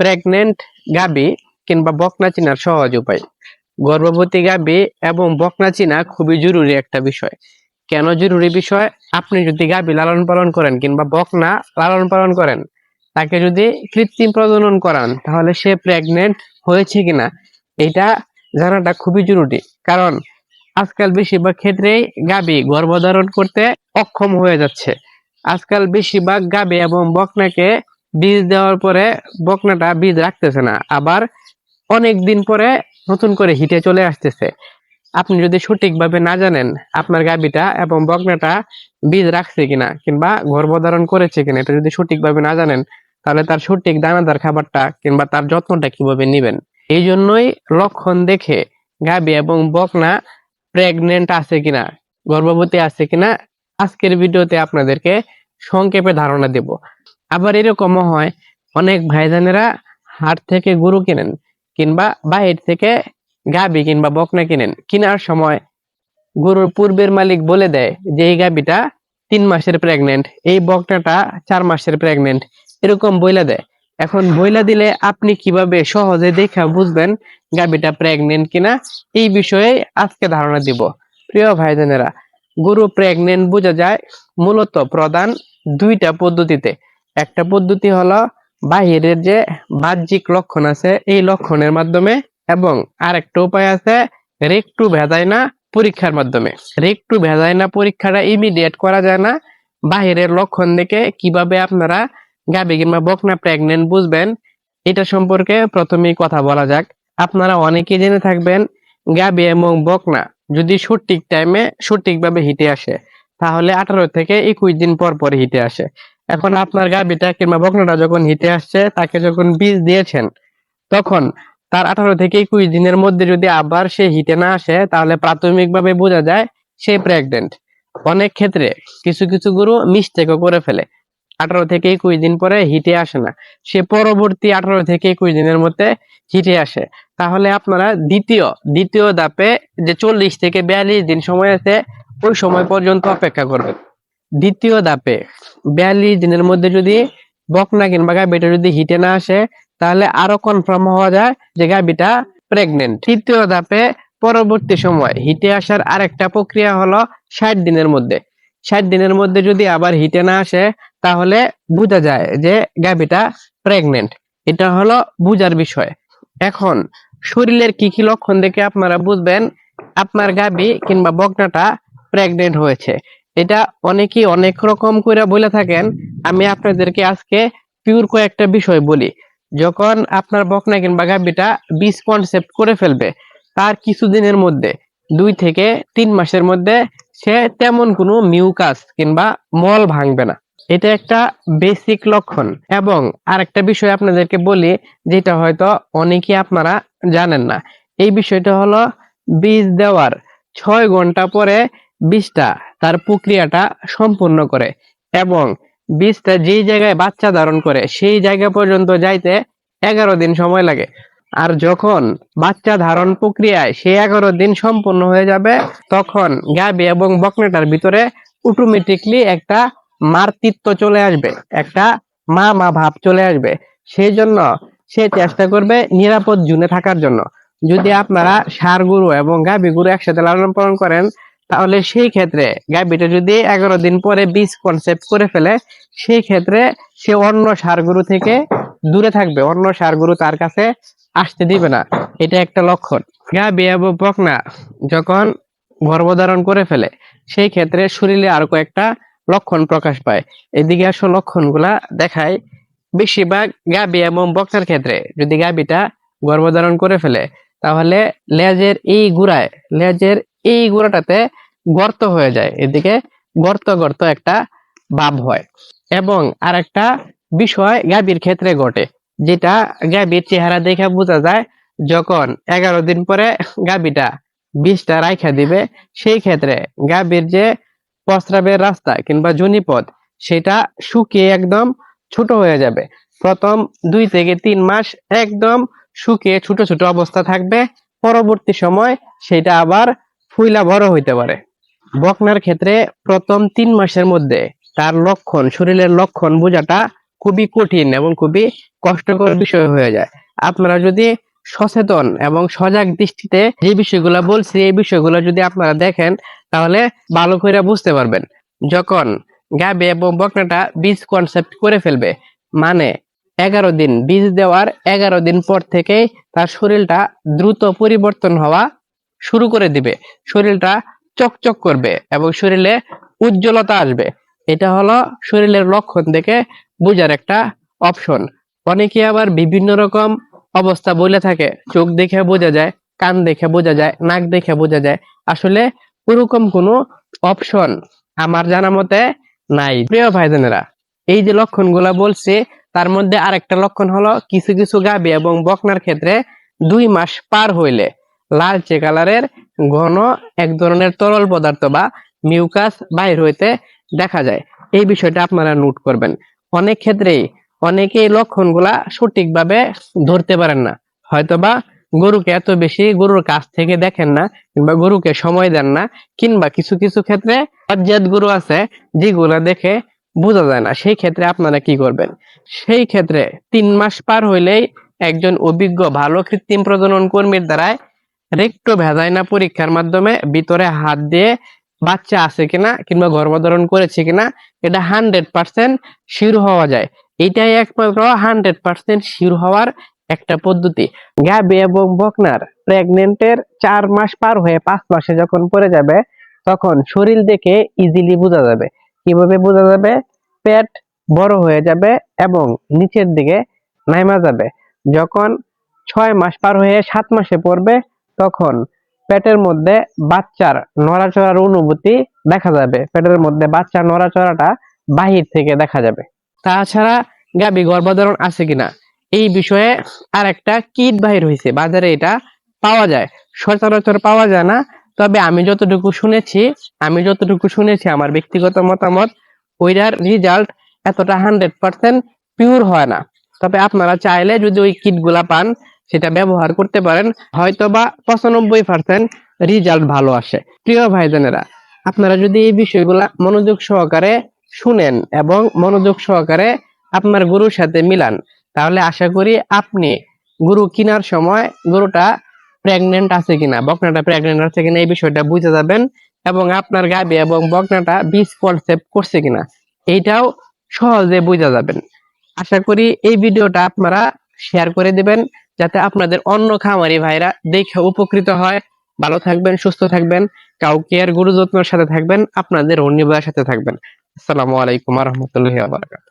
Pregnant গাবি কিংবা বকনা চিনার সহজ উপায়। গর্ভবতী গাবি এবং বকনা চিনা খুবই জরুরি একটা বিষয়। কেন জরুরি বিষয়? আপনি যদি গাবি লালন পালন করেন কিংবা বকনা লালন পালন করেন, তাকে যদি কৃত্রিম প্রজনন করান, তাহলে সে প্রেগনেন্ট হয়েছে কিনা, এটা জানাটা খুবই জরুরি। কারণ আজকাল বেশিরভাগ ক্ষেত্রেই গাবি গর্ভধারণ করতে অক্ষম হয়ে যাচ্ছে। আজকাল বেশিরভাগ গাবি এবং বকনাকে বীজ দেওয়ার পরে বকনাটা বীজ রাখতেছে না। আবার অনেক দিন পরে নতুন করে হিটে চলে আসতেছে। আপনি যদি সঠিকভাবে না জানেন আপনার গাবিটা এবং বকনাটা বীজ রাখছে কিনা কিংবা গর্ভধারণ করেছে কিনা, এটা যদি সঠিকভাবে না জানেন, তাহলে তার সঠিক দানাদার খাবারটা কিংবা তার যত্নটা কীভাবে নেবেন? এই জন্যই লক্ষণ দেখে গাবি এবং বকনা প্রেগনেন্ট আছে কিনা, গর্ভবতী আছে কিনা, আজকের ভিডিওতে আপনাদেরকে সংক্ষেপে ধারণা দেব। আবার এরকমও হয়, অনেক ভাইজানেরা হাট থেকে গরু কেনেন কিংবা বাইরে থেকে গাবি কিংবা বকনা কিনেন। কেনার সময় গরুর পূর্বের মালিক বলে দেয় যে, এই গাবিটা তিন মাসের প্রেগনেন্ট এই বকনাটা চার মাসের প্রেগনেন্ট এরকম বইলা দেয়। এখন বইলা দিলে আপনি কীভাবে সহজে দেখা বুঝবেন গাবিটা প্রেগনেন্ট কিনা? এই বিষয়ে আজকে ধারণা দিব। প্রিয় ভাইজানেরা, গরু প্রেগনেন্ট বোঝা যায় মূলত প্রধান দুইটা পদ্ধতিতে। একটা পদ্ধতি হলো বাহিরের যে বাহ্যিক লক্ষণ আছে, এই লক্ষণের মাধ্যমে এবং আরেকটা উপায় আছে, রেকটু ভেজাইনা পরীক্ষার মাধ্যমে। রেকটু ভেজাইনা পরীক্ষাটা ইমিডিয়েট করা যায় না। বাহিরের লক্ষণ দেখে কীভাবে আপনারা গাবি কিংবা বকনা প্রেগনেন্ট বুঝবেন, এটা সম্পর্কে প্রথমেই কথা বলা যাক। আপনারা অনেকেই জেনে থাকবেন গাবি এবং বকনা যদি সঠিক টাইমে সঠিকভাবে হিটে আসে, তাহলে আঠারো থেকে একুশ দিন পর পর হিটে আসে। এখন আপনার গাবিটা কিংবা বকনাটা যখন হিটে আসছে, তাকে যখন বীজ দিয়েছেন, তখন তার আঠারো থেকে একুশ দিনের মধ্যে যদি আবার সে হিটে না আসে, তাহলে প্রাথমিকভাবে বোঝা যায় সে প্রেগনেন্ট অনেক ক্ষেত্রে কিছু কিছু গরু মিস্টেকও করে ফেলে। আঠারো থেকে একুশ দিন পরে হিটে আসে না। সে পরবর্তী আঠারো থেকে একুশ দিনের মধ্যে হিটে আসে। তাহলে আপনারা দ্বিতীয় দ্বিতীয় ধাপে যে চল্লিশ থেকে বিয়াল্লিশ দিন সময় আছে, ওই সময় পর্যন্ত অপেক্ষা করবেন। দ্বিতীয় ধাপে বিয়াল্লিশ দিনের মধ্যে যদি বকনা কিংবা গাবিটা যদি হিটে না আসে, তাহলে আরও কনফার্ম হওয়া যায় যে গাবিটা প্রেগনেন্ট তৃতীয় ধাপে পরবর্তী সময় হিটে আসার আরেকটা প্রক্রিয়া হলো ষাট দিনের মধ্যে। ষাট দিনের মধ্যে যদি আবার হিটে না আসে, তাহলে বোঝা যায় যে গাবিটা প্রেগনেন্ট এটা হলো বুঝার বিষয়। এখন শরীরের কি কি লক্ষণ দেখে আপনারা বুঝবেন, আপনার গাবি কিংবা বকনাটা প্রেগনেন্ট হয়েছে। এটা অনেকেই অনেক রকম করে বলে থাকেন। আমি আপনাদেরকে আজকে পিওর কয়েকটা বিষয় বলি। যখন আপনার বকনা কিংবা গাবিটা বীজ কনসেপ্ট করে ফেলবে, তার কিছুদিনের মধ্যে, দুই থেকে তিন মাসের মধ্যে সে তেমন কোনো মিউকাস কিংবা মল ভাঙবে না। এটা একটা বেসিক লক্ষণ। এবং আরেকটা বিষয় আপনাদেরকে বলি, যেটা হয়তো অনেকেই আপনারা জানেন না। এই বিষয়টা হলো বীজ দেওয়ার ছয় ঘণ্টা পরে বীজটা তার প্রক্রিয়াটা সম্পূর্ণ করে এবং বীজটা যেই জায়গায় বাচ্চা ধারণ করে সেই জায়গা পর্যন্ত যাইতে এগারো দিন সময় লাগে। আর যখন বাচ্চা ধারণ প্রক্রিয়ায় সেই এগারো দিন সম্পূর্ণ হয়ে যাবে, তখন গাবি এবং বকনাটার ভিতরে অটোমেটিকলি একটা মাতৃত্ব চলে আসবে, একটা মা মা ভাব চলে আসবে। সেই জন্য সে চেষ্টা করবে নিরাপদ জুনে থাকার জন্য। যদি আপনারা সার গরু এবং গাভী গরু একসাথে লালন পালন করেন তাহলে সেই ক্ষেত্রে গাভীটা যদি এগারো দিন পরে বীজ কনসেপ্ট করে ফেলে, সেই ক্ষেত্রে সে অন্য সার গরু থেকে দূরে থাকবে, অন্য সার গরু তার কাছে আসতে দিবে না। এটা একটা লক্ষণ। গাভী এবং বকনা যখন গর্ভধারণ করে ফেলে, সেই ক্ষেত্রে শরীরে আরও কয়েকটা লক্ষণ প্রকাশ পায়। এদিকে আসো লক্ষণগুলা দেখায়। বেশিরভাগ গাবি এবং বকনার ক্ষেত্রে যদি গাবিটা গর্ভধারণ করে ফেলে, তাহলে লেজের এই গুড়ায়, লেজের এই গুড়াটাতে গর্ত হয়ে যায়। এদিকে গর্ত গর্ত একটা ভাব হয় এবং আরেকটা বিষয় গাবির ক্ষেত্রে ঘটে, যেটা গাবির চেহারা দেখে বোঝা যায় যখন এগারো দিন পরে গাবিটা বিষটা রাইখা দিবে, সেই ক্ষেত্রে গাবির যে প্রস্রাবের রাস্তা কিংবা জনিপথ, সেটা শুকিয়ে একদম ছোট হয়ে যাবে। প্রথম দুই থেকে তিন মাস একদম শুকিয়ে ছোট ছোট অবস্থা থাকবে, পরবর্তী সময় সেটা আবার ফুইলা বড় হইতে পারে। বকনার ক্ষেত্রে প্রথম তিন মাসের মধ্যে তার লক্ষণ, শরীরের লক্ষণ বোঝাটা খুবই কঠিন এবং খুবই কষ্টকর বিষয় হয়ে যায়। আপনারা যদি সচেতন এবং সজাগ দৃষ্টিতে যে বিষয়গুলো বলছি, এই বিষয়গুলো যদি আপনারা দেখেন, তাহলে ভালো করে বুঝতে পারবেন। যখন গাবে এবং বকনাটা বীজ কনসেপ্ট করে ফেলবে মানে এগারো দিন বীজ দেওয়ার এগারো দিন পর থেকেই তার শরীরটা দ্রুত পরিবর্তন হওয়া শুরু করে দিবে। শরীরটা চকচক করবে এবং শরীরে উজ্জ্বলতা আসবে। এটা হলো শরীরের লক্ষণ দেখে বোঝার একটা অপশন। অনেকে আবার বিভিন্ন রকম অবস্থা বলে থাকে। চোখ দেখে বোঝা যায়, কান দেখে বোঝা যায়, নাক দেখে বোঝা যায়। আসলে ওরকম কোনো অপশন আমার জানা মতে নাই। প্রিয় ভাইজানেরা, এই যে লক্ষণগুলা বলছে, তার মধ্যে আরেকটা লক্ষণ হলো কিছু কিছু গাবি এবং বকনার ক্ষেত্রে দুই মাস পার হইলে। লালচে কালারের ঘন এক ধরনের তরল পদার্থ বা মিউকাস বাইর হইতে দেখা যায়। এই বিষয়টা আপনারা নোট করবেন। অনেক ক্ষেত্রেই অনেকে এই লক্ষণগুলা সঠিকভাবে ধরতে পারেন না। হয়তোবা গরুকে এত বেশি গরুর কাছ থেকে দেখেন না কিংবা গরুকে সময় দেন না, কিংবা কিছু কিছু ক্ষেত্রে অজ্ঞাত গরু আছে যেগুলা দেখে বোঝা যায় না। সেই ক্ষেত্রে আপনারা কি করবেন? সেই ক্ষেত্রে তিন মাস পার হইলেই একজন অভিজ্ঞ, ভালো কৃত্রিম প্রজনন কর্মীর দ্বারাই রেক্টো ভেজাইনা পরীক্ষার মাধ্যমে ভিতরে হাত দিয়ে বাচ্চা আছে কিনা কিংবা গর্ভধারণ করেছে কিনা, এটা হান্ড্রেড পার্সেন্ট শিওর হওয়া যায়। এটাই একমাত্র হান্ড্রেড পার্সেন্ট শিওর হওয়ার একটা পদ্ধতি। গাবি এবং বকনার প্রেগনেন্টের চার মাস পার হয়ে পাঁচ মাসে যখন পড়ে যাবে, তখন শরীর দেখে ইজিলি বোঝা যাবে। কীভাবে বোঝা যাবে? পেট বড় হয়ে যাবে এবং নিচের দিকে নাইমা যাবে। যখন ছয় মাস পার হয়ে সাত মাসে পড়বে তখন পেটের মধ্যে বাচ্চার নড়াচড়ার অনুভূতি দেখা যাবে। পেটের মধ্যে বাচ্চার নড়াচড়াটা বাহির থেকে দেখা যাবে। তাছাড়া গাবি গর্ভধারণ আছে কিনা? এই বিষয়ে আর একটা কিট বাহির হয়েছে। বাজারে এটা পাওয়া যায়। সচরাচর পাওয়া যায় না। তবে আমি যতটুকু শুনেছি, আমি যতটুকু শুনেছি, আমার ব্যক্তিগত মতামত, ওইটার রেজাল্ট এতটা হান্ড্রেড পার্সেন্ট পিওর হয় না। তবে আপনারা চাইলে যদি ওই কিটগুলা পান সেটা ব্যবহার করতে পারেন হয়তো বা পঁচানব্বই পার্সেন্ট রেজাল্ট ভালো আসে। প্রিয় ভাইজানেরা, আপনারা যদি এই বিষয়গুলা মনোযোগ সহকারে শুনেন এবং মনোযোগ সহকারে আপনার গরুর সাথে মিলান, তাহলে আশা করি আপনি গরু কেনার সময় গরুটা প্রেগনেন্ট আছে কিনা, বকনাটা প্রেগনেন্ট আছে কিনা এই বিষয়টা বুঝে যাবেন এবং আপনার গাবি এবং বকনাটা বীজ কনসেপ্ট করছে কিনা, এইটাও সহজে বুঝা যাবেন। আশা করি এই ভিডিওটা আপনারা শেয়ার করে দেবেন যাতে আপনাদের অন্য খামারি ভাইরা দেখে উপকৃত হয়। ভালো থাকবেন, সুস্থ থাকবেন, কাউকে আর গুরু যত্নের সাথে থাকবেন আপনাদের অন্য সাথে থাকবেন। আসসালামু আলাইকুম রহমতুল্লাহ বারাকাত